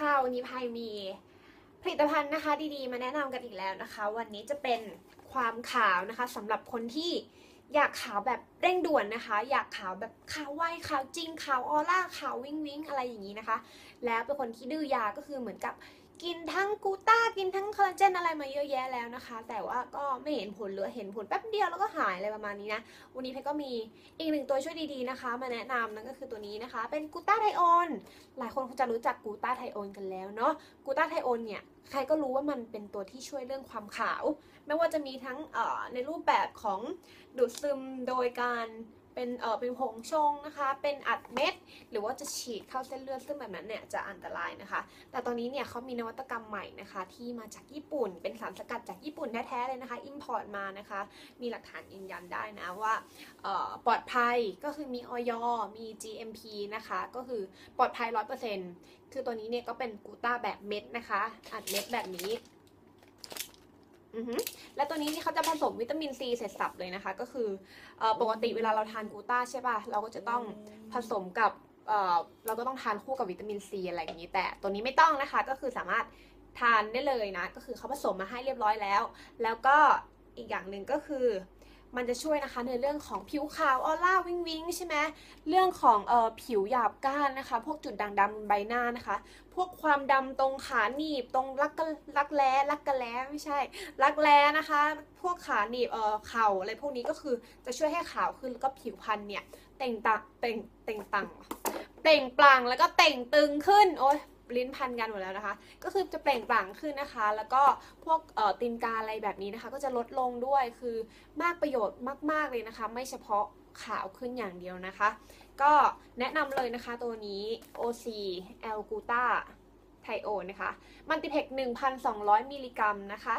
ค่ะวันนี้พายมีผลิตภัณฑ์นะคะดีๆ มาแนะนำกันอีกแล้วนะคะ วันนี้จะเป็นความขาวนะคะสำหรับคนที่อยากขาวแบบเร่งด่วนนะคะ อยากขาวแบบขาวไวขาวจริงขาวออร่าขาววิงวิงอะไรอย่างนี้นะคะ แล้วเป็นคนที่ดื้อยาก็คือเหมือนกับ กินทั้งกูต้ากินทั้งคอลลาเจนอะไรมาเยอะแยะแล้วนะคะ แต่ว่าก็ไม่เห็นผลหรือเห็นผลแป๊บเดียวแล้วก็หายอะไรประมาณนี้นะ วันนี้เพชรก็มีอีกหนึ่งตัวช่วยดีๆนะคะ มาแนะนำนั่นก็คือตัวนี้นะคะ เป็นกูต้าไทโอนหลายคนคงจะรู้จักกูต้าไทโอนกันแล้วเนาะกูต้าไทโอนเนี่ยใครก็รู้ว่ามันเป็นตัวที่ช่วยเรื่องความขาว ไม่ว่าจะมีทั้งในรูปแบบของดูดซึมโดยการ เป็นเอ่อเป็นผงชงนะคะ เป็นอัดเม็ด หรือว่าจะฉีดเข้าเส้นเลือดซึ่งแบบนั้นเนี่ยจะอันตรายนะคะ แต่ตอนนี้เนี่ยเขามีนวัตกรรมใหม่นะคะ ที่มาจากญี่ปุ่น เป็นสารสกัดจากญี่ปุ่นแท้ๆเลยนะคะอิมพอร์ตมานะคะ มีหลักฐานยืนยันได้นะว่าเอ่อปลอดภัยก็คือมีออยมี GMP นะคะ ก็คือปลอดภัย 100%คือตัวนี้เนี่ยก็เป็นกูต้าแบบเม็ดนะคะ อัดเม็ดแบบนี้ และตัวนี้นี่เขาจะผสมวิตามินซีเสร็จสับเลยนะคะ ก็คือเออปกติเวลาเราทานกูต้าใช่ป่ะ เราก็จะต้องผสมกับเออเราก็ต้องทานคู่กับวิตามินซีอะไรอย่างนี้ แต่ตัวนี้ไม่ต้องนะคะ ก็คือสามารถทานได้เลยนะ ก็คือเขาผสมมาให้เรียบร้อยแล้ว แล้วก็อีกอย่างหนึ่งก็คือ มันจะช่วยนะคะในเรื่องของผิวขาวออร่าวิงวิงใช่ไหมเรื่องของเอ่อผิวหยาบก้านนะคะ พวกจุดด่างดำบนใบหน้านะคะ พวกความดำตรงขาหนีบตรงรักกรักแร้รักกระแร้ไม่ใช่ รักแร้นะคะ พวกขาหนีบเอ่อเข่าอะไรพวกนี้ก็คือจะช่วยให้ขาวขึ้นแล้วก็ผิวพรรณเนี่ยเต่งตังเต่งเต่งตังเต่งปลั่งแล้วก็เต่งตึงขึ้นโอ๊ย ลิ้นพันกันหมดแล้วนะคะ ก็คือจะเปล่งปลั่งขึ้นนะคะ แล้วก็พวกตีนกาอะไรแบบนี้นะคะ ก็จะลดลงด้วยคือมากประโยชน์มาก ๆเลยนะคะ ไม่เฉพาะขาวขึ้นอย่างเดียวนะคะ ก็แนะนำเลยนะคะตัวนี้ OC L g u t a ไทโอนนะคะมันติเพก1,200 มิลลิกรัมนะคะ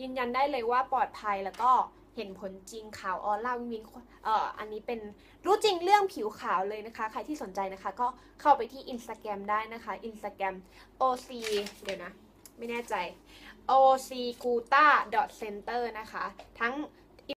ยืนยันได้เลยว่าปลอดภัยแล้วก็ เห็นผลจริงขาวออร่าวิงวินเอ่ออันนี้เป็นรู้จริงเรื่องผิวขาวเลยนะคะ ใครที่สนใจนะคะ ก็เข้าไปที่ Instagram ได้นะคะ Instagram OC เดี๋ยวนะ ไม่แน่ใจ OC Guta Center นะคะ ทั้ง